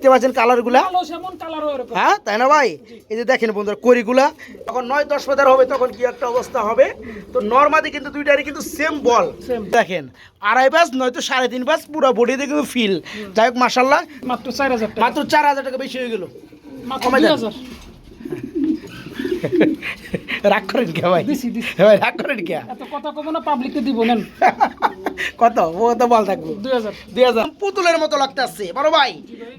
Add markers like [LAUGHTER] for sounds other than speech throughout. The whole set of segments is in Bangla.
দেখতে পাচ্ছেন কালারগুলা? হ্যাঁ তাই না ভাই? এই যে দেখেন বন্ধুরা করিগুলা যখন নয় দশ বাজার হবে তখন কি একটা অবস্থা হবে? তো নর্মালি কিন্তু দুইটারই কিন্তু সেম বল. দেখেন আড়াই বাস নয়তো সাড়ে তিন বাস পুরো বডিতে কিন্তু ফিল যাই হোক মাসাল্লাহ মাত্র চার হাজার টাকা। মাত্র চার হাজার টাকা বেশি হয়ে গেল। [LAUGHS] রাগ করেন কে ভাই? দিছি। ভাই রাগ করেন কে? এত কথা কব না পাবলিককে দিব নেন। [LAUGHS] কত? ও তো বল থাকব। দুই হাজার। দুই হাজার। পুতুলের মতো লাগতে আসছে। বড় ভাই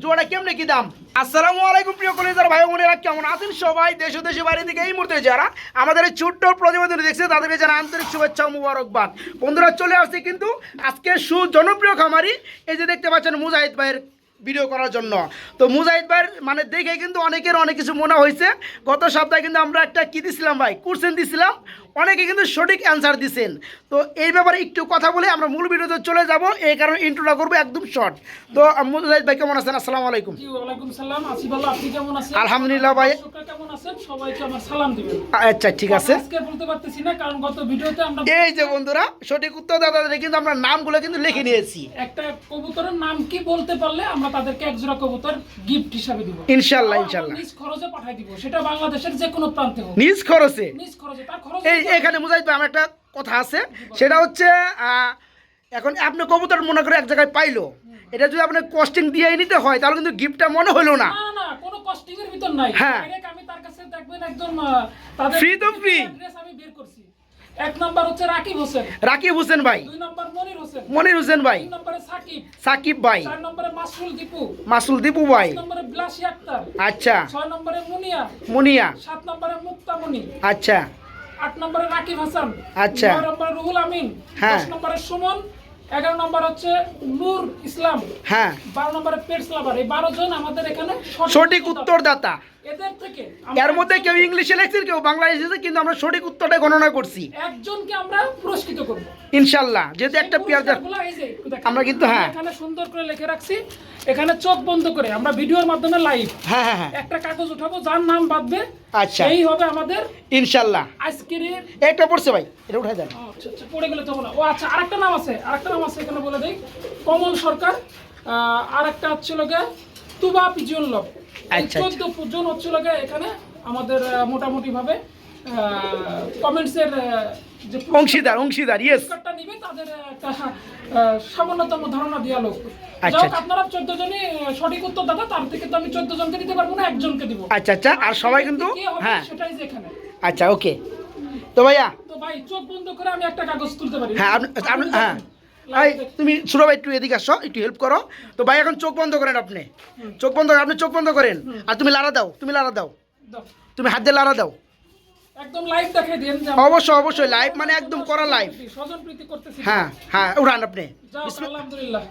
জোড়া কেমনে কি দাম? আসসালামু আলাইকুম প্রিয় কলেজার ভাই বোনেরা কেমন আছেন সবাই? দেশ ও দেশের বাইরে থেকে এই মুহূর্তে যারা আমাদের এই ছোট্ট প্রতিবেদন দেখছে তাদেরকে জানা আন্তরিক শুভেচ্ছা ও মুবারকবাদ। বন্ধুরা চলে আসছে কিন্তু আজকে সুজনপ্রিয় খামারি এই যে দেখতে পাচ্ছেন মুজাহিদ ভাইয়ের ভিডিও করার জন্য। তো মুজাহিদ ভাইয়ের মানে দেখে কিন্তু অনেকের অনেক কিছু মনে হয়েছে। গত সপ্তাহে কিন্তু আমরা একটা কী দিছিলাম ভাই? কোশ্চেন দিছিলাম। অনেকে কিন্তু সঠিক অ্যান্সার দিছেন। তো এই ব্যাপারে একটু কথা বলে আমরা মূল ভিডিওতে চলে যাব। এই কারণে ইন্ট্রোটা করব একদম শর্ট তো মুজাহিদ ভাই কেমন আছেন? আসসালামু আলাইকুম। আলহামদুলিল্লাহ ভাই। আচ্ছা ঠিক আছে। এই যে বন্ধুরা সঠিক উত্তর দাদাদের কিন্তু আমরা নামগুলো কিন্তু লিখে নিয়েছি। একটা কবুতরের নাম কি বলতে পারলে আমরা তাদেরকে এক জোড়া কবুতর গিফট হিসাবে দিব। ইনশাল্লাহ আমরা ইনশাল্লাহ নিজ খরচে পাঠাই দিব। সেটা বাংলাদেশের যে কোনো প্রান্তে হোক। নিজ খরচে? নিজ খরচে তার খরচ এই এখানে মুজাহিদ ভাই আমার একটা কথা আছে। সেটা হচ্ছে এখন আপনি কবুতর মনে করে এক জায়গায় পাইলো। এটা যদি আপনি কস্টিং দিয়ে নিতে হয় তাহলে কিন্তু গিফটটা মনে হলো না। না কোনো কস্টিং এর ভিতর নাই। হ্যাঁ। আমি তার কাছে দেখবেন একদম Free তো free। অ্যাড্রেস আমি বের করছি এক নাম্বার হচ্ছে রাকিব হোসেন। রাকিব হোসেন ভাই। দুই নাম্বার মনির হোসেন। মনির হোসেন ভাই। তিন নম্বরে সাকিব। সাকিব ভাই। চার নম্বরে মাসরুল দীপু। মাসুল দীপু ভাই। পাঁচ নম্বরে বিলাসী আক্তার। আচ্ছা। ছয় নম্বরে মুনিয়া। মুনিয়া। সাত নম্বরে মুক্তামণি আচ্ছা। আট নম্বরে রাকিব হাসান। আচ্ছা। নয় নম্বরে রুহুল আমিন। হ্যাঁ। দশ নম্বরে সুমন। এগারো নম্বর হচ্ছে নূর ইসলাম। হ্যাঁ। বারো নম্বরে পেটস লাভার। এই বারো জন আমাদের এখানে সঠিক উত্তরদাতা। এদের থেকে এর মধ্যে কেউ ইংলিশে লেখছেন কেউ বাংলায় এসেছে কিন্তু আমরা সঠিক উত্তরটা গণনা করছি। একজনকে আমরা পুরস্কৃত করব। ইনশাল্লাহ যেহেতু একটা পেয়ার। আমরা কিন্তু হ্যাঁ। এখানে সুন্দর করে লিখে রাখছি। এখানে চোখ বন্ধ করে আমরা ভিডিওর মাধ্যমে লাইভ হ্যাঁ হ্যাঁ হ্যাঁ। একটা কাগজ উঠাবো যার নাম বাঁধবে আচ্ছা। এই হবে আমাদের ইনশাল্লাহ। আজকের একটা পড়ছে ভাই এটা উঠাই দেন। আচ্ছা আচ্ছা পড়ে গেলে তখন ও আচ্ছা আরেকটা নাম আছে আরেকটা নাম আছে এখানে বলে দেই। কমল সরকার আহ, আরেকটা হচ্ছিল গে তুবা পিজন লব। চোদ্দ জন হচ্ছিল গে এখানে আমাদের কমেন্টসের যে অংশীদার অংশীদার ইয়েস পুরস্কারটা নিবে তাদের একটা সামান্যতম ধারণা দেওয়া লোক। আচ্ছা, আচ্ছা। আপনারা চোদ্দ জনই সঠিক উত্তর দাদা তার থেকে তো আমি চোদ্দ জনকে দিতে পারব না একজনকে দিব। আচ্ছা আচ্ছা আর সবাই কিন্তু হ্যাঁ। সেটাই যে এখানে। আচ্ছা ওকে তো ভাইয়া তো ভাই চোখ বন্ধ করে আমি একটা কাগজ তুলতে পারি। হ্যাঁ হ্যাঁ। এই, তুমি সুরভ একটু এদিকে আসো একটু হেল্প করো। তো ভাই এখন চোখ বন্ধ করেন আপনি। চোখ বন্ধ আপনি চোখ বন্ধ করেন। আর তুমি লাড়া দাও তুমি লাড়া দাও। দাও। তুমি হাত দিয়ে লাড়া দাও। একদম লাইভ দেখাই দেন অবশ্যই অবশ্যই লাইভ মানে একদম করা লাইভ স্বজন প্রীতি করতেছি। হ্যাঁ হ্যাঁ উড়ান আপনি। আলহামদুলিল্লাহ।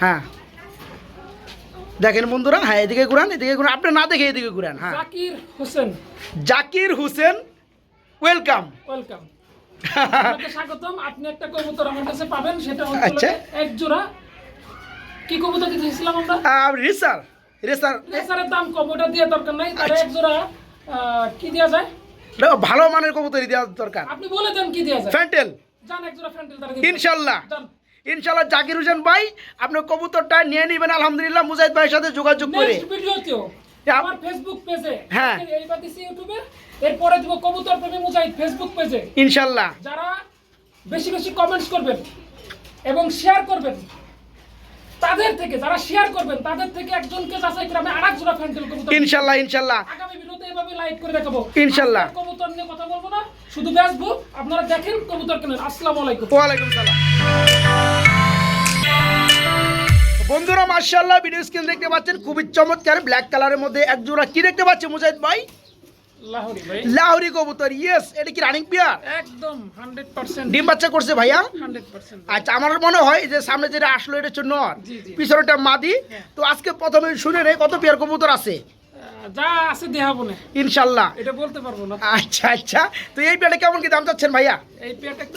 হ্যাঁ। দেখেন বন্ধুরা হ্যাঁ এদিকে ঘুরান এদিকে ঘুরান। আপনি না দেখে এদিকে ঘুরান হ্যাঁ। জাকির হোসেন। জাকির হোসেন ওয়েলকাম ওয়েলকাম আপনাকে স্বাগতম। আপনি একটা কবুতর আমার কাছে পাবেন সেটা হচ্ছে আচ্ছা। এক জোড়া। কি কবুতর দিয়েছিলাম আমরা? Racer racer. রেসারের দাম কম ওটা দিয়ে দরকার নাই। তার আচ্ছা। এক জোড়া কি দেওয়া যায়? ভালো মানের কবুতরি দেওয়া দরকার। আপনি বলে দেন কি দেওয়া যায়। ফ্যান্টেল। জান এক জোড়া ফ্যান্টেল তারা ইনশাল্লাহ। জান ইনশাল্লাহ জাকির হোসেন ভাই আপনার কবুতরটা নিয়ে নেবেন। আলহামদুলিল্লাহ মুজাহিদ ভাইয়ের সাথে যোগাযোগ করে. আমার ফেসবুক পেজে হ্যাঁ। এইবার দিছি ইউটিউবে এরপরে দিব কবুতর প্রেমী মুজাহিদ ফেসবুক পেজে ইনশাল্লাহ। যারা বেশি বেশি কমেন্টস করবেন এবং শেয়ার করবেন তাদের থেকে যারা শেয়ার করবেন তাদের থেকে একজনকে যাচাই করে আমি আরেক জোড়া ফ্যান্টেল কবুতর ইনশাল্লাহ ইনশাল্লাহ। আগামী ভিডিওতে এভাবে লাইভ করে দেখাবো। ইনশাল্লাহ। কবুতর নিয়ে কথা বলব না শুধু বেচবো আপনারা দেখেন কবুতর কেনেন আসসালামু আলাইকুম। ওয়ালাইকুম সালাম। বন্ধুরা মার্শাল্লাহ ভিডিও স্ক্রিন দেখতে পাচ্ছেন খুবই চমৎকার ব্ল্যাক কালারের মধ্যে এক জোড়া। কি দেখতে পাচ্ছেন মুজাহিদ ভাই? লাহোরি কবুতর ইয়েস এটা কি রানিং পিয়ার একদম ডিম বাচ্চা করছে ভাইয়া? আচ্ছা আমার মনে হয় যে সামনে যেটা আসলো এটা হচ্ছে নর। পিছনেটা মাদি। হ্যাঁ। তো আজকে প্রথমে শুনে নেই কত পেয়ার কবুতর আছে? যা আছে দেখাবো না ইনশাল্লাহ। এটা বলতে পারব না। আচ্ছা আচ্ছা। তো এই পেয়ারটা কেমন কি দাম চাচ্ছেন ভাইয়া? এই একটু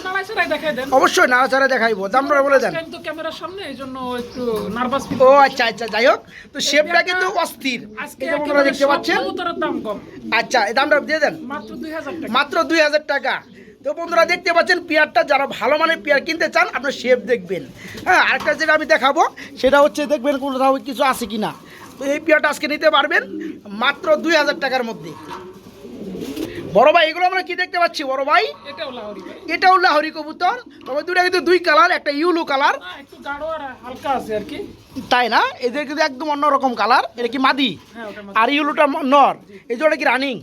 দেখাই দেন। অবশ্যই নাড়াচাড়া দেখাইবো দামটা বলে দেন। তো ক্যামেরার সামনে এই জন্য একটু নার্ভাস ফিল ও আচ্ছা আচ্ছা যাই হোক। তো শেপটা কিন্তু অস্থির। আজকে বন্ধুরা দেখতে পাচ্ছেন? দাম কম। আচ্ছা এই দামটা দিয়ে দেন। মাত্র দুই হাজার টাকা। মাত্র দুই হাজার টাকা। তো বন্ধুরা দেখতে পাচ্ছেন পেয়ারটা যারা ভালো মানের পেয়ার কিনতে চান আপনার শেপ দেখবেন। হ্যাঁ আরেকটা যেটা আমি দেখাবো সেটা হচ্ছে দেখবেন কোথাও কিছু আছে কি না এই পেয়ারটা আজকে নিতে পারবেন মাত্র দুই হাজার টাকার মধ্যে। বড় ভাই এগুলো আমরা কি দেখতে পাচ্ছি? বড় ভাই এটা হলো হরি কবুতর। তবে দুটা কিন্তু দুই কালার একটা ইউলো কালার। আর হালকা আছে আর কি। তাই না? এদের কিন্তু একদম অন্যরকম কালার। এটা কি মাদি? হ্যাঁ আর ইউলোটা নর। এই জোড়া কি রানিং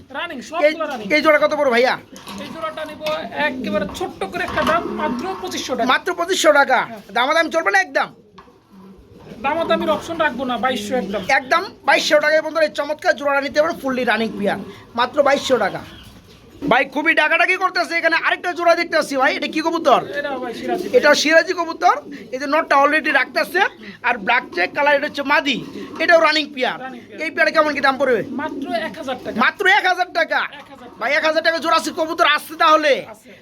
এই রানিং এই জোড়া কত বড় ভাইয়া? এই জোড়াটা নিব একেবারে ছোট্ট করে একটা দাম মাত্র পঁচিশশো টাকা। মাত্র পঁচিশশো টাকা। দামাদাম চলবে না একদম? দামাদামির অপশন রাখব না বাইশশো একদম। একদম বাইশশো টাকায় বন্ধুরা এই চমৎকার জোড়াটা নিতে পারেন ফুললি রানিং পিয়ার মাত্র বাইশশো টাকা। ভাই খুবই ডাকাডাকি করতেছে এখানে। আরেকটা জোড়া দেখতে পাচ্ছি ভাই এটা কি কবুতর? এটা সিরাজি। কবুতর। এই যে নটটা অলরেডি রাখতেছে। আর ব্ল্যাক চেক কালার এটা হচ্ছে মাদি। এটাও রানিং পিয়ার। এই পেয়ারে কেমন কি দাম পড়বে? মাত্র এক হাজার টাকা। মাত্র এক হাজার টাকা। ভাই এক হাজার টাকা জোড়া কবুতর আসছে তাহলে।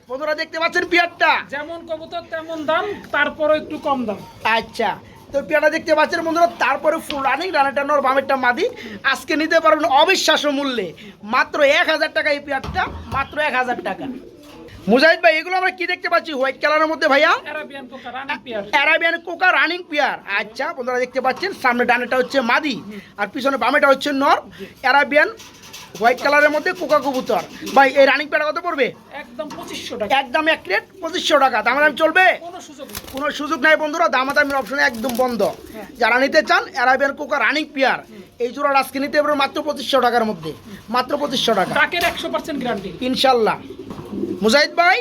বন্ধুরা দেখতে পাচ্ছেন পিয়ারটা যেমন কবুতর তেমন দাম তারপরও একটু কম দাম। আচ্ছা। তো পেয়ারটা দেখতে পাচ্ছেন বন্ধুরা তারপরে ফুল রানিং রানাটা নর বামেরটা মাদি। আজকে নিতে পারবেন অবিশ্বাস্য মূল্যে। মাত্র এক হাজার টাকা এই পেয়ারটা মাত্র এক হাজার টাকা। মুজাহিদ ভাই এগুলো আমরা কি দেখতে পাচ্ছি? হোয়াইট কালারের মধ্যে ভাইয়া? অ্যারাবিয়ান কোকা রানিং পেয়ার অ্যারাবিয়ান কোকা রানিং পেয়ার আচ্ছা বন্ধুরা দেখতে পাচ্ছেন সামনে ডানেটা হচ্ছে মাদি আর পিছনে বামেটা হচ্ছে নর। অ্যারাবিয়ান হোয়াইট কালারের মধ্যে কোকা কবুতর ভাই এই রানিং পেয়ারটা কত পড়বে? একদম পঁচিশশো টাকা। একদম এক প্লেট পঁচিশশো টাকা। দামাদামি চলবে? কোনো সুযোগ নেই। বন্ধুরা দামাদামির অপশন একদম বন্ধ। হ্যাঁ। যারা নিতে চান অ্যারাবিয়ান কোকা রানিং পেয়ার এই জোড়া আজকে নিতে পারবেন মাত্র পঁচিশশো টাকার মধ্যে। মাত্র পঁচিশশো টাকা। ট্রাকের একশো পার্সেন্ট গ্যারান্টি ইনশাল্লাহ। মুজাহিদ ভাই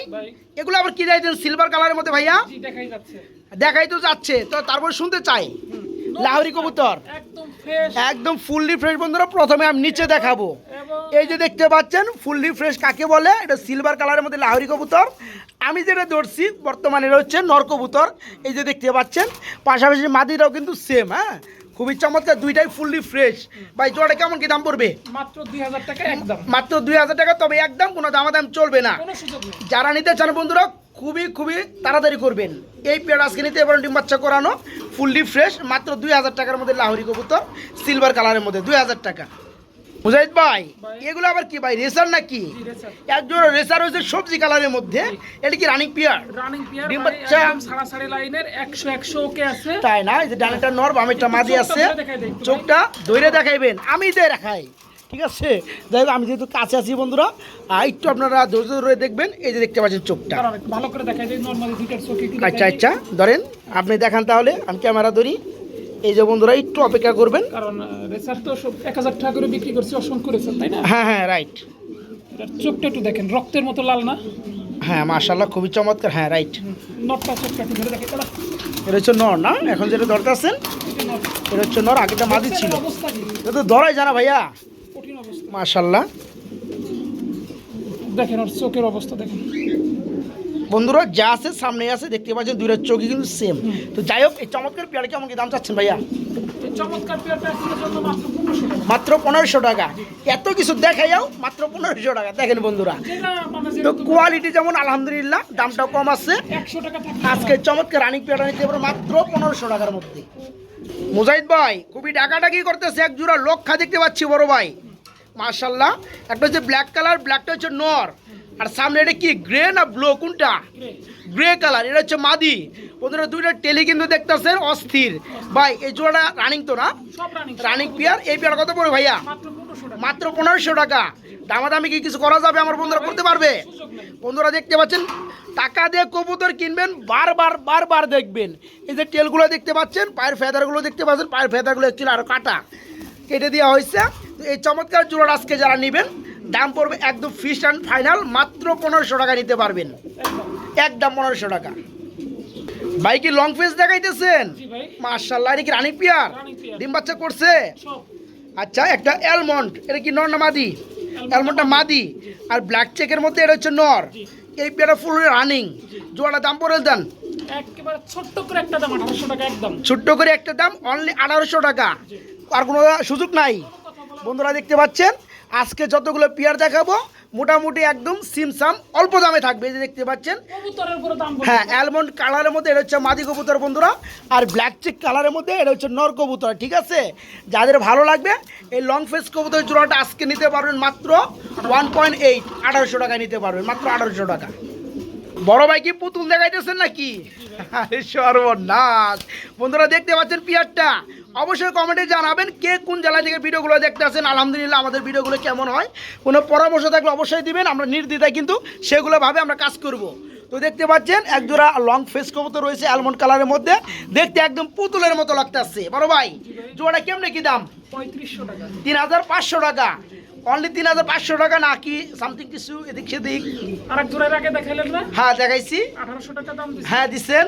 এগুলো আবার কি চাইছেন সিলভার কালারের মধ্যে ভাইয়া? দেখাই যাচ্ছে। দেখাই তো যাচ্ছে। তো তারপর শুনতে চাই। লাহোরি কবুতর। একদম ফুললি ফ্রেশ বন্ধুরা প্রথমে আমি নিচে দেখাবো। এই যে দেখতে পাচ্ছেন ফুললি ফ্রেশ কাকে বলে? এটা সিলভার কালারের মধ্যে লাহরি কবুতর। আমি যেটা ধরছি বর্তমানে হচ্ছে নর কবুতর। এই যে দেখতে পাচ্ছেন পাশাপাশি মাদিটাও কিন্তু সেম হ্যাঁ? খুবই চমৎকার দুইটাই ফুললি ফ্রেশ ভাই জোড়া কেমন কি দাম পড়বে? মাত্র দুই হাজার টাকা একদম। মাত্র দুই হাজার টাকা তবে একদম কোনো দামাদাম চলবে না। যারা নিতে চান বন্ধুরা খুবই খুবই তাড়াতাড়ি করবেন। এই পেয়ার আজকে নিতে এবার ডিম বাচ্চা করানো ফুললি ফ্রেশ মাত্র দুই হাজার টাকার মধ্যে লাহরি কবুতর সিলভার কালারের মধ্যে দুই হাজার টাকা। মুজাহিদ ভাই। এগুলো আবার কি ভাই রেসার নাকি? জি রেসার। একজন রেসার হয়েছে সবজি কালারের মধ্যে এটা কি রানিং পিয়ার রানিং পেয়ার ডিম বাচ্চা। সারাসারি লাইনের একশো একশো ওকে আছে। তাই না? এই যে ডানেরটা নর বামেরটা মাঝি আছে। দেই চোখটা ধরে দেখাইবেন আমি দিয়ে দেখাই। ঠিক আছে? যাই হোক, আমি যেহেতু কাছে আছি বন্ধুরা আর একটু আপনারা ধৈর্য ধরে দেখবেন এই যে দেখতে পাচ্ছেন চোখটা। ভালো করে দেখাই যায় নর্মালি দুইটার চোখে আচ্ছা আচ্ছা ধরেন আপনি দেখান তাহলে আমি ক্যামেরা ধরি। এই যে বন্ধুরা একটু অপেক্ষা করবেন। কারণ রেসার তো এক হাজার টাকা করে বিক্রি করছে অসংখ্য রেসার তাই না? হ্যাঁ হ্যাঁ রাইট চোখটা একটু দেখেন রক্তের মতো লাল না? হ্যাঁ মার্শাল্লাহ খুবই চমৎকার। হ্যাঁ রাইট নটটা চোখটা একটু ধরে দেখে দাঁড়া। এটা হচ্ছে নর না? এখন যেটা এটা নট। এটা হচ্ছে নর আগেটা মাদি ছিল। এটা তো ধরাই জানা ভাইয়া। মার্শাল্লাহ দেখেন ওর চোখের অবস্থা দেখেন। বন্ধুরা যা আছে সামনে আছে দেখতে পাচ্ছেন দুইটা চোখই কিন্তু সেম তো যাই হোক এই চমৎকার পেয়ারা কেমন কি দাম চাচ্ছেন ভাইয়া? মাত্র পনেরোশো টাকা। এত কিছু দেখাইও মাত্র পনেরোশো টাকা। দেখেন বন্ধুরা মানে তো কোয়ালিটি যেমন আলহামদুলিল্লাহ দামটাও কম আছে। আজকে চমৎকার রানিং পেয়ারা নিতে পারো মাত্র পনেরোশো টাকার মধ্যে। মুজাহিদ ভাই খুবই ডাকাডাকি করতেছে এক জোড়া লক্ষা দেখতে পাচ্ছি বড় ভাই। মার্শাল্লাহ একটা হচ্ছে ব্ল্যাক কালার ব্ল্যাকটা হচ্ছে নর। আর সামনে এটা কি গ্রে না ব্লু কোনটা? গ্রে কালার এটা হচ্ছে মাদি। বন্ধুরা দুইটা টেলি কিন্তু দেখতেছেন অস্থির। ভাই এই জোড়াটা রানিং তো না? রানিং পেয়ার এই পেয়ার কত পড়বে ভাইয়া? মাত্র পনেরোশো টাকা। মাত্র পনেরোশো টাকা। দামাদামি কি কিছু করা যাবে আমার বন্ধুরা করতে পারবে? বন্ধুরা দেখতে পাচ্ছেন টাকা দিয়ে কবুতর কিনবেন বারবার বারবার দেখবেন। এই যে টেলগুলো দেখতে পাচ্ছেন পায়ের ফেদারগুলো দেখতে পাচ্ছেন পায়ের ফেদারগুলো একচুয়ালি আরও কাটা। কেটে দেওয়া হয়েছে। তো এই চমৎকার জোড়াটা আজকে যারা নেবেন দাম পড়বে একদম ফিস অ্যান্ড ফাইনাল মাত্র পনেরোশো টাকা নিতে পারবেন। একদম পনেরোশো টাকা। ভাই কি লং ফেস দেখাইতেছেন? মার্শাল্লাহ এটা কি রানি পিয়ার। ডিম বাচ্চা করছে? আচ্ছা একটা অ্যালমন্ড এটা কি নর না মাদি? অ্যালমন্ডটা মাদি। আর ব্ল্যাক চেকের মধ্যে এটা হচ্ছে নর। এই পেয়ারা ফুল রানিং জোড়াটা দাম পড়ে দেন ছোট্ট করে একটা দাম আঠারোশো টাকা একদম। ছোট্ট করে একটা দাম অনলি আঠারোশো টাকা। আর কোনো সুযোগ নাই। বন্ধুরা দেখতে পাচ্ছেন? আজকে যতগুলো পেয়ার দেখাবো মোটামুটি একদম সিমসাম অল্প দামে থাকবে এই যে দেখতে পাচ্ছেন। কবুতরের উপরে দাম হ্যাঁ অ্যালমন্ড কালারের মধ্যে এটা হচ্ছে মাদি কবুতর বন্ধুরা আর ব্ল্যাক চেক কালারের মধ্যে এটা হচ্ছে নর কবুতর ঠিক আছে? যাদের ভালো লাগবে এই লং ফেস কবুতর জোড়াটা আজকে নিতে পারবেন মাত্র ওয়ান পয়েন্ট এইট আঠারোশো টাকায় নিতে পারবেন মাত্র আঠারোশো টাকা। বড় ভাই কি পুতুল দেখাইতেছেন নাকি? সর্বনাশ। বন্ধুরা দেখতে পাচ্ছেন পিয়ারটা অবশ্যই কমেন্টে জানাবেন কে কোন জেলা থেকে ভিডিওগুলো দেখতে আসেন আলহামদুলিল্লাহ আমাদের ভিডিওগুলো কেমন হয়। কোনো পরামর্শ থাকলে অবশ্যই দিবেন আমরা নির্দ্বিধায় কিন্তু সেগুলোভাবে আমরা কাজ করব। তো দেখতে পাচ্ছেন একজোড়া লং ফেস কবুতর রয়েছে অ্যালমন্ড কালারের মধ্যে। দেখতে একদম পুতুলের মতো লাগতেছে বড় ভাই জোড়াটা কেমনে কি দাম? পঁয়ত্রিশশো টাকা। তিন হাজার পাঁচশো টাকা। অনলি তিন হাজার পাঁচশো টাকা নাকি সামথিং কিছু এদিক সেদিক? আর এক জোড়ার আগে দেখাইলেন না? হ্যাঁ দেখাইছি। আঠারোশো টাকা দাম হ্যাঁ দিচ্ছেন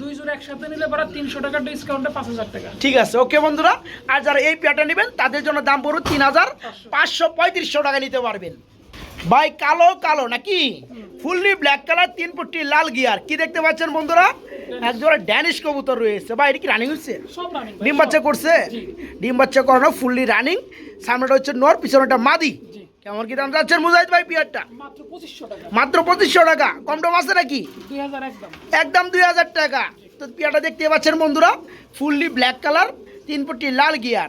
দুই জোড়া একসাথে নিলে পরে তিনশো টাকা ডিসকাউন্টে পাঁচ হাজার টাকা। ঠিক আছে ওকে বন্ধুরা আর যারা এই নেবেন তাদের জন্য দাম পড়বে তিন হাজার পাঁচশো পঁয়ত্রিশশো টাকা নিতে পারবেন। ভাই কালো কালো নাকি? ফুললি ব্ল্যাক কালার তিন ফুটটি লাল গিয়ার কি দেখতে পাচ্ছেন বন্ধুরা? ড্যানিশ কবুতর রয়েছে। ভাই এটা কি রানিং হচ্ছে? ডিম বাচ্চা করছে। ডিম বাচ্চা করানো ফুললি রানিং সামনেটা হচ্ছে নর পিছনেটা মাদি। কেমন কি দাম যাচ্ছেন মুজাহিদ ভাই পিয়ারটা? মাত্র পঁচিশশো টাকা। কম টম আছে নাকি? একদম। দুই হাজার টাকা। তো পিয়াটা দেখতে পাচ্ছেন বন্ধুরা ফুললি ব্ল্যাক কালার তিন ফুটটি লাল গিয়ার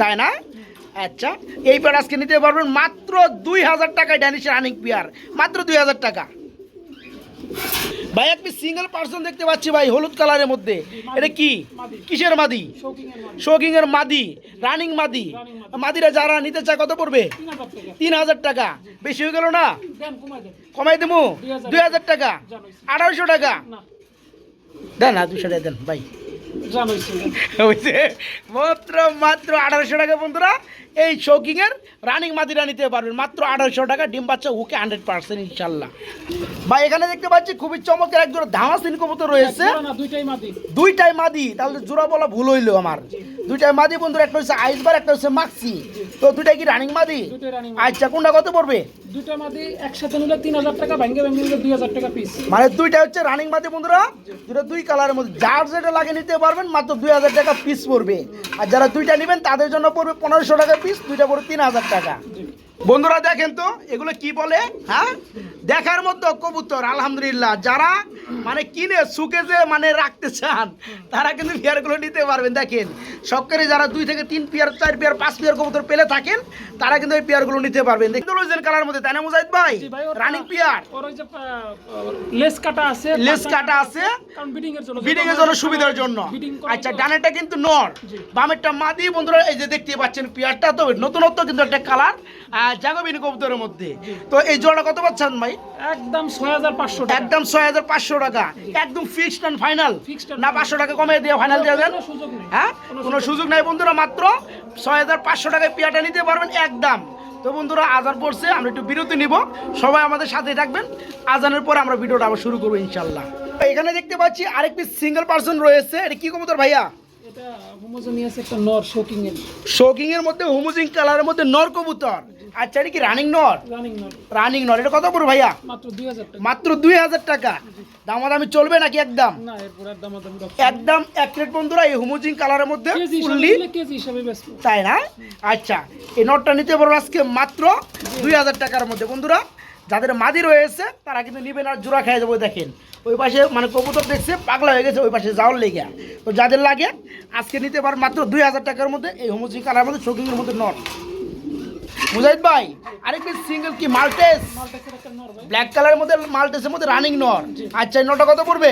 তাই না? আচ্ছা এই পেয়ার আজকে নিতে পারবেন মাত্র দুই হাজার টাকায় ড্যানিশ রানিং পেয়ার মাত্র দুই হাজার টাকা। ভাই আপনি সিঙ্গেল পার্সন দেখতে পাচ্ছি ভাই হলুদ কালারের মধ্যে। এটা কি। কিসের মাদি? শৌকিং এর মাদি রানিং মাদি। মাদিরা যারা নিতে চায় কত পড়বে? তিন হাজার টাকা। বেশি হয়ে গেল না? কমাই দেবো? দুই হাজার টাকা। আঠারোশো টাকা। দেন না দুশো টাকা দেন ভাই। মাত্র মাত্র আঠারোশো টাকা বন্ধুরা। এই শৌকিং এর রানিং মাদিরা নিতে পারবেন। মাত্র আঠারোশো টাকা ডিম বাচ্চা ওকে হান্ড্রেড পার্সেন্ট ইনশাল্লাহ। বা এখানে দেখতে পাচ্ছি খুবই চমৎকার একজন ধামাসিন কবুতর রয়েছে। দুইটাই মাদি। তাহলে জোড়া বলা ভুল হইল আমার। দুইটাই মাদি বন্ধুরা একটা হচ্ছে আইসবার একটা হচ্ছে মাক্সি তো দুইটাই কি রানিং মাদি? আচ্ছা কোনটা কত পড়বে? দুইটা মাদি একসাথে নিলে তিন হাজার টাকা ব্যাংকে ব্যাংকে নিলে দুই হাজার টাকা পিস মানে দুইটা হচ্ছে রানিং মাদি বন্ধুরা দুটো দুই কালারের মধ্যে। যার যেটা লাগে নিতে পারবেন মাত্র দুই হাজার টাকা পিস পড়বে। আর যারা দুইটা নেবেন তাদের জন্য পড়বে পনেরোশো টাকা পিস দুইটা করে তিন হাজার টাকা। বন্ধুরা দেখেন তো এগুলো কি বলে? হ্যাঁ? দেখার মতো কবুতর আলহামদুলিল্লাহ। যারা মানে কিনে সুকে যে মানে রাখতে চান তারা কিন্তু পেয়ারগুলো নিতে পারবেন। দেখেন সবকারে যারা দুই থেকে তিন পেয়ার চার পেয়ার পাঁচ পেয়ার কবুতর পেলে থাকেন তারা কিন্তু এই পেয়ারগুলো নিতে পারবেন। রয়েছেন কালার মধ্যে তাই না মুজাহিদ ভাই? Running pair. ওই লেস কাটা আছে লেস কাটা আছে। বিডিং এর জন্য বিডিং এর জন্য সুবিধার জন্য। আচ্ছা ডানেরটা কিন্তু নর। বামেরটা মাদি। বন্ধুরা এই যে দেখতে পাচ্ছেন পেয়ারটা তো নতুনত্ব কিন্তু একটা কালার। জাগবিন কবুতরের মধ্যে। তো এই জোড়া কত পাচ্ছেন ভাই? একদম ছয় হাজার পাঁচশো টাকা। একদম ছয় হাজার পাঁচশো টাকা। একদম ফিক্সড অ্যান্ড ফাইনাল না পাঁচশো টাকা কমে দিয়ে ফাইনাল দিয়ে দেন। হ্যাঁ? কোনো সুযোগ নাই। বন্ধুরা মাত্র ছয় হাজার পাঁচশো টাকায় পেয়ারটা নিতে পারবেন একদম। তো বন্ধুরা আজান পড়ছে আমরা একটু বিরতি নিব। সবাই আমাদের সাথে থাকবেন। আজানের পরে আমরা ভিডিওটা আবার শুরু করব ইনশাল্লাহ এখানে দেখতে পাচ্ছি আরেকটি সিঙ্গেল পার্সন রয়েছে। এটা কি কবুতর ভাইয়া? এটা হোমোজেনিয়াস একটা নর শোকিং এর। শোকিং এর মধ্যে হোমোজিং কালারের মধ্যে নর কবুতর। আচ্ছা এটা কি রানিং নর রানিং নর এটা কত পড়বে ভাইয়া? মাত্র দুই হাজার টাকা। দামাদামি চলবে নাকি একদম? একদম এক প্লেট বন্ধুরা এই হোমোজিং কালারের মধ্যে ফুললি তাই না? আচ্ছা এই নটটা নিতে পারব আজকে মাত্র দুই হাজার টাকার মধ্যে। বন্ধুরা যাদের মাদি রয়েছে তারা কিন্তু নিবেন আর জোড়া খেয়ে যাব দেখেন। ওই পাশে মানে কবুতর দেখছে পাগলা হয়ে গেছে ওই পাশে যাওয়ার লেগে। তো যাদের লাগে আজকে নিতে পার মাত্র দুই হাজার টাকার মধ্যে এই হোমোজি কালার মধ্যে শোকিংয়ের মধ্যে নট মুজাহিদ ভাই আরেকটি সিঙ্গেল কি মাল্টেস? নর ব্ল্যাক কালারের মধ্যে মাল্টেসের মধ্যে রানিং নট আচ্ছা নটটা কত পড়বে?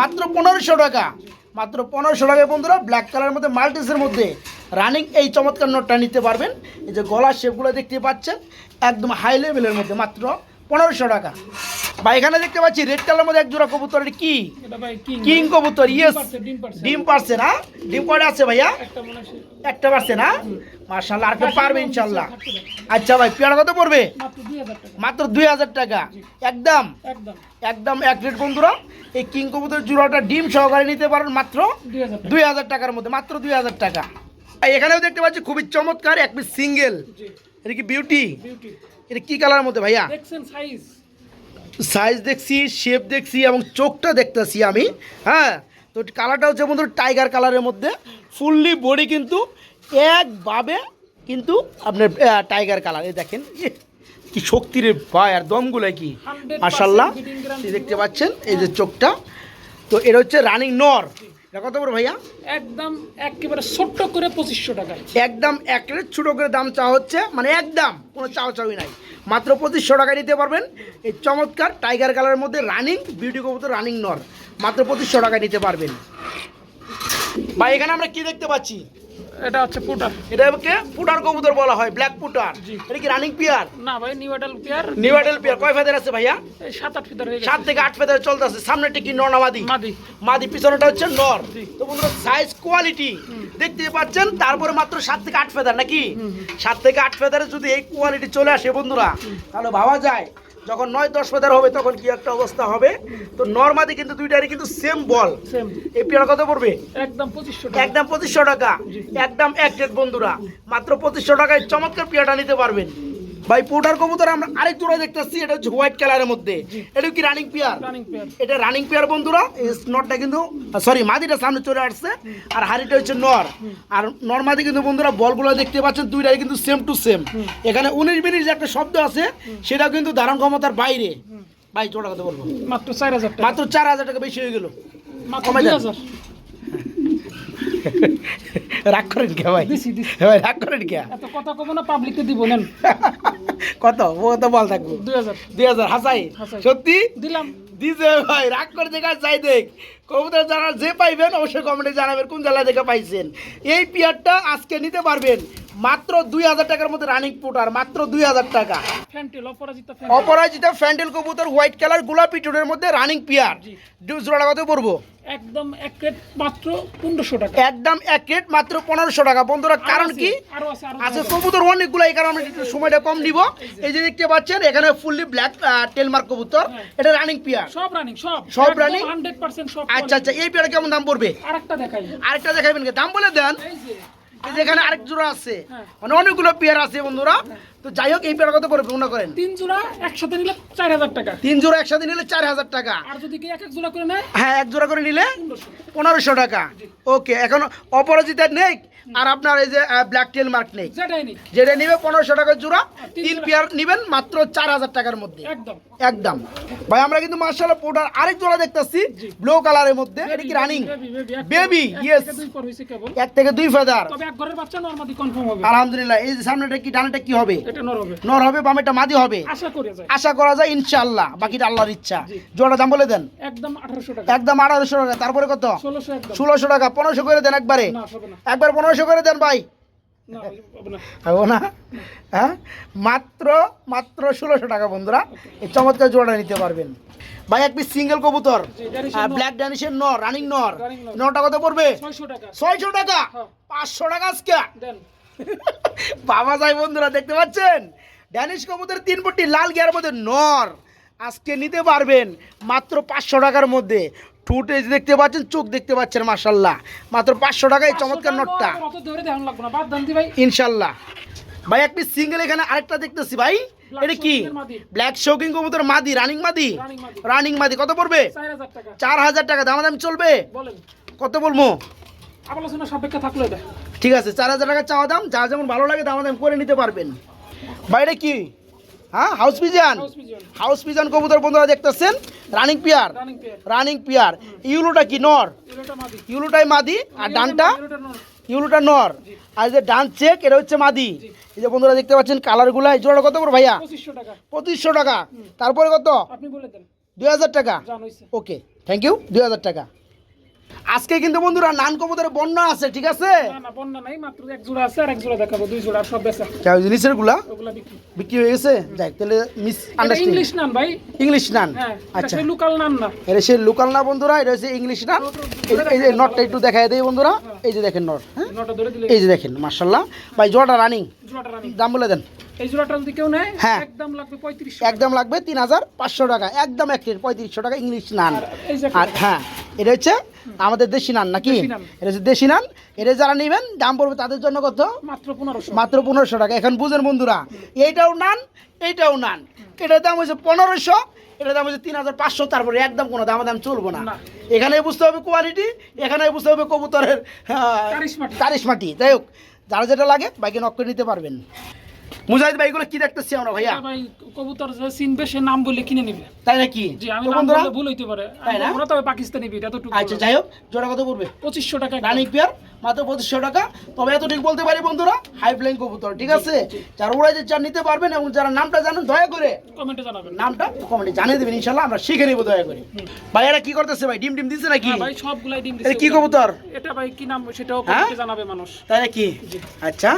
মাত্র পনেরোশো টাকা। মাত্র পনেরোশো টাকা। টাকায় বন্ধুরা ব্ল্যাক কালারের মধ্যে মাল্টিসের মধ্যে রানিং এই চমৎকার নোটটা নিতে পারবেন। এই যে গলার শেপগুলো দেখতে পাচ্ছেন একদম হাই লেভেলের মধ্যে মাত্র পনেরোশো টাকা। বা এখানে দেখতে পাচ্ছি রেড কালারের মধ্যে এক জোড়া কবুতর কি? কিং। কবুতর ইয়েস ডিম পারছে। না? ডিম কয়টা আছে ভাইয়া? একটা একটা পারছে না? মার্শাল্লাহ আরেকটা পারবে ইনশাল্লাহ আচ্ছা ভাই পেয়ারা কত পড়বে? মাত্র দুই হাজার টাকা। একদম? একদম। এক রেট বন্ধুরা এই কিং কবুতর জোড়াটা ডিম সহকারে নিতে পারেন মাত্র দুই হাজার টাকার মধ্যে মাত্র দুই হাজার টাকা। আর এখানেও দেখতে পাচ্ছি খুবই চমৎকার এক পিস সিঙ্গেল এটা কি বিউটি এটা কি কালারের মধ্যে ভাইয়া? সাইজ সাইজ দেখছি শেপ দেখছি এবং চোখটা দেখতেছি আমি। হ্যাঁ তো কালারটা হচ্ছে বন্ধু টাইগার কালারের মধ্যে। ফুললি বডি কিন্তু একভাবে কিন্তু আপনার টাইগার কালার এই দেখেন কি শক্তির ভাই আর দমগুলো কি? 100% মার্শাল্লাহ দেখতে পাচ্ছেন এই যে চোখটা তো এটা হচ্ছে রানিং নর। কত বড় ভাইয়া? একদম একেবারে ছোট্ট করে পঁচিশশো টাকা। একদম এক ছোটো করে দাম চাওয়া হচ্ছে মানে একদম কোনো চাও চাওই নাই। মাত্র পঁচিশশো টাকায় নিতে পারবেন। এই চমৎকার টাইগার কালারের মধ্যে রানিং বিউটি কবুতর রানিং নর। মাত্র পঁচিশশো টাকায় নিতে পারবেন। ভাই এখানে আমরা কি দেখতে পাচ্ছি? এটা হচ্ছে পুটার। এটাকে পুটার কবুতর বলা হয় ব্ল্যাক পুটার। এটা কি রানিং পিয়ার না ভাই new adult pair new adult pair কয় ফেদার আছে ভাইয়া? সাত আট ফিটার হয়ে সাত থেকে আট ফেদার চলতেছে সামনেটা কি নর্নামাদি মাদি? মাদি। পিছনেটা হচ্ছে নর। তো বন্ধুরা সাইজ কোয়ালিটি দেখতে পাচ্ছেন তারপরে মাত্র সাত থেকে আট ফেদার নাকি? সাত থেকে আট ফেদারে যদি এই কোয়ালিটি চলে আসে বন্ধুরা তাহলে ভাবা যায় যখন নয় দশ মিটার হবে তখন কি একটা অবস্থা হবে? তো নর্মালি কিন্তু দুইটারই কিন্তু সেম বল সেম এই পেয়ার কত পড়বে? একদম পঁচিশশো টাকা। একদম পঁচিশশো টাকা। একদম এক ডেট বন্ধুরা। মাত্র পঁচিশশো টাকায় চমৎকার পেয়ারটা নিতে পারবেন। ভাই পোটার কবুতর আমরা আরেক জোড়া দেখতেছি এটা হচ্ছে হোয়াইট কালারের মধ্যে। এটা কি রানিং পেয়ার রানিং পেয়ার এটা রানিং পেয়ার বন্ধুরা নটটা কিন্তু সরি মাদিটা সামনে চলে আসছে আর হাড়িটা হচ্ছে নর। আর নর মাদি কিন্তু বন্ধুরা বলগুলো দেখতে পাচ্ছেন দুইটাই কিন্তু সেম টু সেম এখানে উনিশ মিনিট যে একটা শব্দ আছে সেটাও কিন্তু ধারণ ক্ষমতার বাইরে। ভাই জোড়া কথা বলব? মাত্র চার হাজার টাকা। মাত্র চার হাজার টাকা বেশি হয়ে গেল। দেন। হাজার। [LAUGHS] রাগ করেন কে ভাই? ভাই রাগ করেন কে? এত কথা কব না পাবলিককে দিব নেন। [LAUGHS] কত? ও তো বল থাকব। দুই হাজার। দুই হাজার হাসাই। সত্যি? দিলাম। দিছে ভাই রাগ করে দেখা যাই দেখ। কবুতর জানার যে পাইবেন অবশ্যই কমেন্টে জানাবেন কোন জেলায় দেখে পাইছেন। এই পিয়ারটা আজকে নিতে পারবেন। মাত্র দুই হাজার টাকার মধ্যে রানিং পুটার মাত্র দুই হাজার টাকা। অপরাজিতা ফ্যান্ডেল কবুতর হোয়াইট কালার গোলাপি টোনের মধ্যে রানিং পিয়ার জি। জোড়া কত পড়ব একদম এক প্লেট মাত্র পনেরোশো টাকা। একদম এক রেট মাত্র পনেরোশো টাকা। বন্ধুরা কারণ কি? কবুতর অনেকগুলো এই কারণে সময়টা কম নিব। এই যে। দেখতে পাচ্ছেন এখানে ফুললি ব্ল্যাক টেলমার্ক কবুতর। হ্যাঁ। এটা রানিং পিয়ার সব রানিং সব। সব running? হান্ড্রেড পার্সেন্ট সব আচ্ছা আচ্ছা এই পেয়ারে কেমন দাম পড়বে? আরেকটা দেখাই। আরেকটা দেখাবেন কি? দাম বলে দেন। এই যে এই যে এখানে আরেক জোড়া আছে। হ্যাঁ। মানে অনেকগুলো পেয়ার আছে বন্ধুরা। তো যাই হোক এই পেয়ার কত পড়বে মনে করেন? তিন জোড়া একসাথে নিলে চার হাজার টাকা। তিন জোড়া একসাথে নিলে চার হাজার টাকা। আর যদি এক এক জোড়া করে নেয় হ্যাঁ এক জোড়া করে নিলে পনেরোশো টাকা। ওকে এখন অপরাজিতার নেই আর আপনার এই যে ব্ল্যাক টেল মার্ক নেই। যেটা নিবে পনেরোশো টাকার জোড়া তিন তিন পেয়ার নিবেন মাত্র চার হাজার টাকার মধ্যে। একদম। একদম। ভাই আমরা কিন্তু মার্শাল্লাহ পোটার আরেক জোড়া দেখতেছি ব্লু কালারের মধ্যে। এটা কি রানিং হয়েছে কেবল। এক থেকে দুই ফেদার আলহামদুলিল্লাহ এই যে সামনেটা কি ডানাটা কি হবে? এটা নর হবে। নর হবে বামেটা মাদি হবে। আশা করে যায়। আশা করা যায় ইনশাআল্লাহ। বাকিটা আল্লাহর ইচ্ছা। জোড়া দাম বলে দেন। একদম আঠারোশো টাকা। একদম আঠারোশো টাকা। তারপরে কত? ষোলোশো একদম। ষোলোশো টাকা। পনেরোশো করে দেন একবারে। না হবে না। একবার পনেরোশো করে দেন ভাই। না হবে না। হ্যাঁ? মাত্র মাত্র ষোলোশো টাকা বন্ধুরা। এই চমৎকার জোড়াটা নিতে পারবেন। ভাই এক পিস সিঙ্গেল কবুতর। ব্ল্যাক ড্যানিশের নর। রানিং নর। নটা কত পড়বে? ছয়শো টাকা। ছয়শো টাকা? হ্যাঁ। পাঁচশো টাকা আজকে। দেন। বাবা যাই বন্ধুরা দেখতে পাচ্ছেন? ড্যানিশ কবুতর তিন পট্টি লাল গিয়ার মধ্যে নর। আজকে নিতে পারবেন মাত্র পাঁচশো টাকার মধ্যে। যে দেখতে পাচ্ছেন চোখ দেখতে পাচ্ছেন মার্শাল্লাহ মাত্র পাঁচশো টাকায় চমৎকার নটটা। ইনশাল্লাহ। ভাই এক পিস সিঙ্গেল এখানে আরেকটা দেখতেছি ভাই। এটা কি? ব্ল্যাক শৌকিং কবুতর মাদি রানিং মাদি? রানিং মাদি। কত পড়বে? চার হাজার টাকা। দামাদামি চলবে? কত বলব? আলোচনা সাপেক্ষে থাকল এটা। ঠিক আছে চার হাজার টাকা চাওয়া দাম যা যেমন ভালো লাগে দাম দামাদাম করে নিতে পারবেন। বাইরে কি? হ্যাঁ হাউস পিজান হাউস পিজন কবুতর বন্ধুরা দেখতেছেন? রানিং পিয়ার রানিং পেয়ার ইউলোটা কি? নর? ইউলোটাই মাদি। আর ডানটা? ইউলোটা নর। আর যে ডান চেক এটা হচ্ছে মাদি। এই যে বন্ধুরা দেখতে পাচ্ছেন কালারগুলো এই জোড়া কত করে ভাইয়া? পঁচিশশো টাকা। তারপরে কত? দুই হাজার টাকা। ওকে থ্যাংক ইউ দুই হাজার টাকা। আজকে কিন্তু বন্ধুরা নান কবুতরের বন্যা আছে ঠিক আছে? না না বন্যা নাই মাত্র এক জোড়া আছে আর এক জোড়া দেখাবো দুই জোড়া আর সব বেচা। জিনিসেরগুলা? বিক্রি। বিক্রি হয়ে গেছে? যাই তাহলে মিস ইংলিশ নান ভাই। English nun? আচ্ছা। লোকাল নান না। এটা সেই লোকাল না বন্ধুরা এটা হচ্ছে ইংলিশ নান। এই যে- নটটা একটু দেখাই দেই বন্ধুরা। এই যে দেখেন নট হ্যাঁ? এই যে দেখেন মার্শাল্লাহ ভাই জোড়াটা রানিং দাম বলে দেন। এই জোড়াটা যদি কেউ নেয় হ্যাঁ। একদম লাগবে পঁয়ত্রিশ একদম লাগবে তিন হাজার পাঁচশো টাকা। একদম এক পঁয়ত্রিশশো টাকা ইংলিশ নান। আর হ্যাঁ। এটা হচ্ছে আমাদের দেশি নান নাকি? এটা হচ্ছে দেশি নান। এটা যারা নেবেন দাম পড়বে তাদের জন্য কত? মাত্র পনেরোশো। মাত্র পনেরোশো টাকা। এখন বুঝেন বন্ধুরা এইটাও নান এইটাও নান। এটার দাম হচ্ছে পনেরোশো এটার দাম হচ্ছে তিন হাজার পাঁচশো। তারপরে একদম কোনো দাম দাম চলবো না। এখানে বুঝতে হবে কোয়ালিটি এখানে বুঝতে হবে কবুতরের কারিশমাটি। কারিশমাটি। যাই হোক যারা যেটা লাগে বাইকে নক করে নিতে পারবেন। মুজাহিদ ভাই এগুলো কি দেখতেছি আমরা ভাইয়া? ভাই কবুতর যে চিনবে সে নাম বলে কিনে নিবে। তাই নাকি? জি আমি নাম বললে ভুল হইতে পারে। তাই না? আমরা তবে পাকিস্তানি বিট এতটুকু আচ্ছা যাই হোক জোড়া কত পড়বে? পঁচিশশো টাকা। একদম। রানিক পেয়ার মাত্র পঁচিশশো টাকা। তবে এত ঠিক বলতে পারি বন্ধুরা হাই ফ্লাইং কবুতর ঠিক আছে? যারা উড়াইতে চান নিতে পারবেন এবং যারা নামটা জানেন দয়া করে কমেন্টে জানাবেন। নামটা কমেন্টে জানিয়ে দেবেন ইনশাল্লাহ আমরা শিখে নিবো দয়া করে। ভাই এরা কি করতেছে ভাই? ডিম ডিম দিছে নাকি? হ্যাঁ ভাই সবগুলাই ডিম এটা দিছে। কি কবুতর? এটা ভাই কি নাম? সেটাও হ্যাঁ? কমেন্টে জানাবে মানুষ। তাই নাকি। আচ্ছা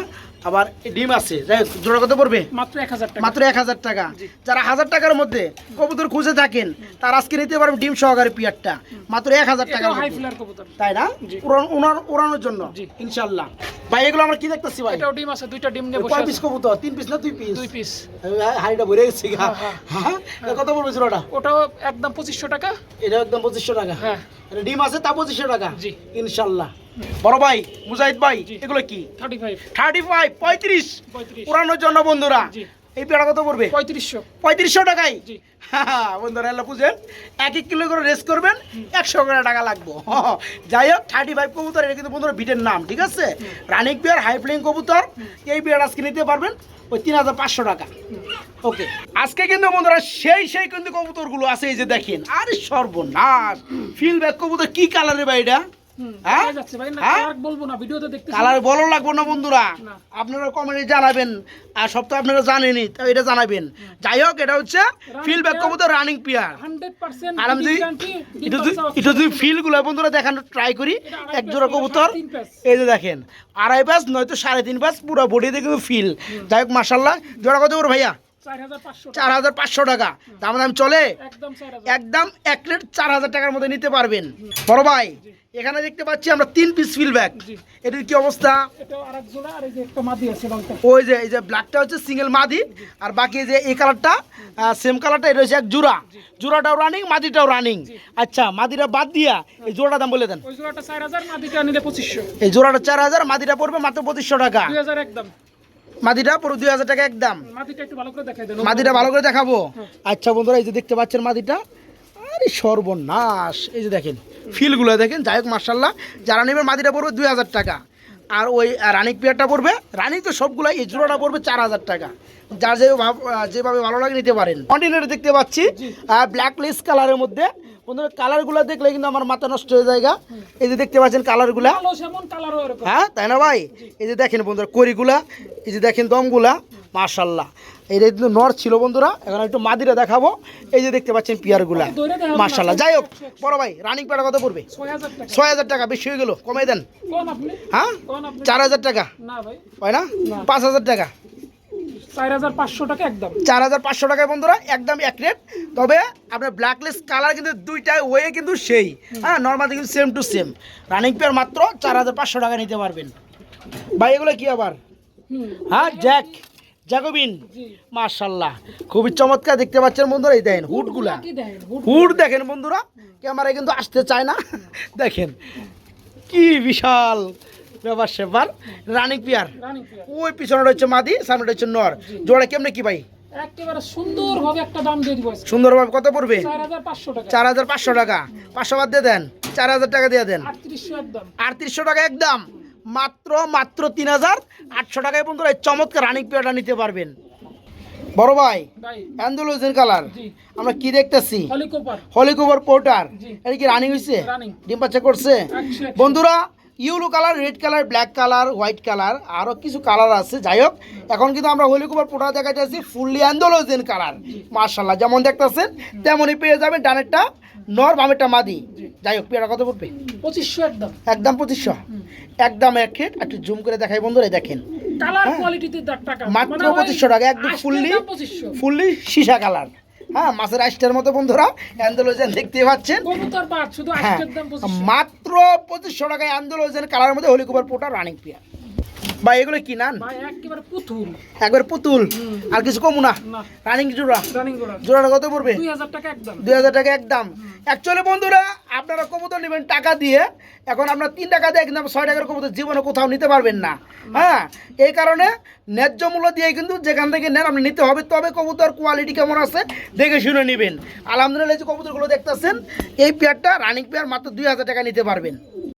আবার ডিম আছে। যাই হোক জোড়া কত পড়বে? মাত্র এক হাজার টাকা। মাত্র এক হাজার টাকা। যারা হাজার টাকার মধ্যে কবুতর খুঁজে থাকেন তার আজকে নিতে পারবেন ডিম সহকারে পিয়ারটা। মাত্র এক হাজার এটাও কবুতর। তাই না? উড়ানোর জন্য। ইনশাল্লাহ ভাই এগুলো আমরা কি দেখতেছি ভাই? এটাও ডিম আছে দুইটা ডিম নিয়ে বসে কয়। পিস কবুতর? তিন পিস না দুই পিস দুই পিস হাড়িটা ভরে গেছে গা। হ্যাঁ, হ্যাঁ। হ্যাঁ? কত পড়বে জোড়াটা ওটাও একদম পঁচিশশো টাকা। এটা একদম পঁচিশশো টাকা। হ্যাঁ। ডিম আছে তা পঁচিশশো টাকা। জি। ইনশাল্লাহ। বড় ভাই মুজাহিদ ভাই এগুলো কি? থার্টি ফাইভ থার্টি ফাইভ পঁয়ত্রিশ। উড়ানোর জন্য বন্ধুরা। এই পেয়ারা কত পড়বে? পঁয়ত্রিশশো। পঁয়ত্রিশশো টাকায়? হ্যাঁ, বন্ধুরা এলা বুঝেন এক এক কিলো করে রেস করবেন একশো করে টাকা লাগবো। যাই হোক থার্টি ফাইভ কবুতর এটা কিন্তু বন্ধুরা বিটের নাম ঠিক আছে? রানিক বিয়ার হাই ফ্লেইং কবুতর এই বিয়ার আজকে নিতে পারবেন ওই তিন হাজার পাঁচশো টাকা। ওকে আজকে কিন্তু বন্ধুরা সেই সেই কিন্তু কবুতরগুলো আছে এই যে দেখেন আরে সর্বনাশ। ফিল ব্যাক কবুতর কি কালারের ভাই এটা? হ্যাঁ? হ্যাঁ? কালার বলো লাগবো না বন্ধুরা। আপনারা কমেন্টে জানাবেন। আর সব তো আপনারা জানেনই তো এটা জানাবেন। যাই হোক এটা হচ্ছে ফিল ব্যাক কবুতর রানিং পিয়ার হান্ড্রেড পার্সেন্ট আর আমি যদি এটা যদি ফিলগুলো বন্ধুরা দেখানোর ট্রাই করি এক জোড়া কবুতর। এই যে দেখেন আড়াই পাঁচ নয়তো সাড়ে তিন পাঁচ পুরো বডিতে কিন্তু ফিল যাই হোক মার্শাল্লাহ জোড়া কত করে ভাইয়া? চার হাজার পাঁচশো টাকা। দাম দাম চলে একদম এক প্লেট চার হাজার টাকার মধ্যে নিতে পারবেন। বড় ভাই এখানে দেখতে পাচ্ছি আমরা তিন পিস ফিল ব্যাগ। এটির কি অবস্থা? ওই যে এই যে ব্ল্যাকটা হচ্ছে সিঙ্গেল মাদি আর বাকি যে এই কালারটা সেম কালারটা এটা হচ্ছে এক জোড়া। জোড়াটাও রানিং মাদিটাও রানিং আচ্ছা মাদিটা বাদ দিয়া এই জোড়াটা দাম বলে দেন। এই জোড়াটা চার হাজার মাদিটা পড়বে মাত্র পঁচিশশো টাকা। একদম। মাদিটা পুরো দুই হাজার টাকা একদম। মাদিটা ভালো করে দেখাবো। আচ্ছা বন্ধুরা এই যে দেখতে পাচ্ছেন মাদিটা? আরে সর্বনাশ। এই যে দেখেন ফিলগুলো দেখেন যাই হোক মার্শাল্লাহ যারা নেবে মাদিটা পড়বে দুই হাজার টাকা। আর ওই রানিক পেয়ারটা পড়বে রানিক তো সবগুলাই এই জোড়াটা পড়বে চার হাজার টাকা। যার যে ভাব- যেভাবে ভালো লাগে নিতে পারেন। কন্টিনেন্ট দেখতে পাচ্ছি ব্ল্যাক লিস্ট কালারের মধ্যে। বন্ধুরা কালারগুলো দেখলে কিন্তু আমার মাথা নষ্ট হয়ে যায় এই যে দেখতে পাচ্ছেন কালারগুলা? হ্যাঁ তাই না ভাই? এই যে দেখেন বন্ধুরা করিগুলা এই যে দেখেন দমগুলা মাশাল্লাহ এইটা কিন্তু নর ছিল বন্ধুরা এখন একটু মাদিরা দেখাবো। এই যে দেখতে পাচ্ছেন পিয়ারগুলা। মাশাল্লাহ যাই হোক বড় ভাই রানিং পেয়ারা কত পড়বে ছয় হাজার টাকা। বেশি হয়ে গেল কমাই দেন। হ্যাঁ? চার হাজার টাকা? হয় না। পাঁচ হাজার টাকা? চার হাজার পাঁচশো টাকা একদম। চার হাজার পাঁচশো টাকায় বন্ধুরা একদম এক রেট তবে আপনার ব্ল্যাকলেস কালার কিন্তু দুইটা ওয়ে কিন্তু সেই। হ্যাঁ নর্মাল কিন্তু same to same running pair মাত্র চার হাজার পাঁচশো টাকা নিতে পারবেন। ভাই এগুলো কি আবার? হ্যাঁ জ্যাক জ্যাকোবিন জি। মার্শাল্লাহ খুবই চমৎকার দেখতে পাচ্ছেন বন্ধুরা এই দেখেন হুডগুলা হুড দেখেন বন্ধুরা ক্যামেরায় কিন্তু আসতে চায় না। দেখেন কি বিশাল। সেবার রানিং পিয়ার। ওই পিছনেটা হচ্ছে মাদি সামনেটা হচ্ছে নর। জোড়া কেমনে কি ভাই? একেবারে সুন্দর একটা দাম দিয়ে দিব সুন্দরভাবে কত পড়বে? চার হাজার পাঁচশো টাকা। পাঁচশো বাদ দিয়ে দেন। চার হাজার টাকা দিয়ে দেন। আটত্রিশশো টাকা একদম। মাত্র মাত্র তিন হাজার আটশো টাকায় এই চমৎকার রানিং পেয়ারটা নিতে পারবেন। বড় ভাই ভাই। কালার। আমরা কি দেখতেছি? হলিকপার। হলিকোভার পোর্টার। এটা কি রানিং হয়েছে রানিং। ডিম বাচ্চা করছে। বন্ধুরা yellow colour red colour black colour white colour আরও কিছু কালার আছে। যাই হোক এখন কিন্তু আমরা হলিকোভার পোটা দেখাইতেছি ফুললি অ্যান্ডোলোজেন কালার। মার্শাল্লাহ যেমন দেখতেছেন তেমনই পেয়ে যাবেন ডানেরটা নর বামেরটা মাদি। যাই হোক পেয়ারা কত পড়বে? পঁচিশশো একদম। একদম পঁচিশশো। একদম এক রেট একটু জুম করে দেখাই বন্ধুরা দেখেন। হ্যাঁ। মাত্র মানে 2500 টাকা, একদম 2500 ফুললি সীসা কালার। হ্যাঁ মাছের আইসটার মতো বন্ধুরা অ্যান্ডোলোজেন দেখতে পাচ্ছেন। হ্যাঁ আজকের দাম 2500 মাত্র পঁচিশশো টাকায় অ্যান্ডোলোজেন কালার মধ্যে হলিকুপার পোটা রানিং পিয়া বা এগুলো কি নান? একেবারে পুতুল। একবার পুতুল? আর কিছু কমু না? রানিং জোড়া? রানিং গোলা জোড়াটা কত পড়বে? দুই হাজার টাকা একদম। দুই হাজার টাকা একদম। অ্যাকচুয়ালি বন্ধুরা আপনারা কবুতর নেবেন টাকা দিয়ে। এখন আপনার তিন টাকা দিয়ে কিন্তু ছয় টাকার কবুতর জীবনে কোথাও নিতে পারবেন না। হ্যাঁ? এই কারণে ন্যায্য মূল্য দিয়ে কিন্তু যেখান থেকে নেন আপনি নিতে হবে। তবে কবুতর কোয়ালিটি কেমন আছে দেখে শুনে নেবেন। আলহামদুলিল্লাহ যে কবুতরগুলো দেখতেছেন এই পেয়ারটা রানিং পেয়ার মাত্র দুই হাজার টাকা নিতে পারবেন।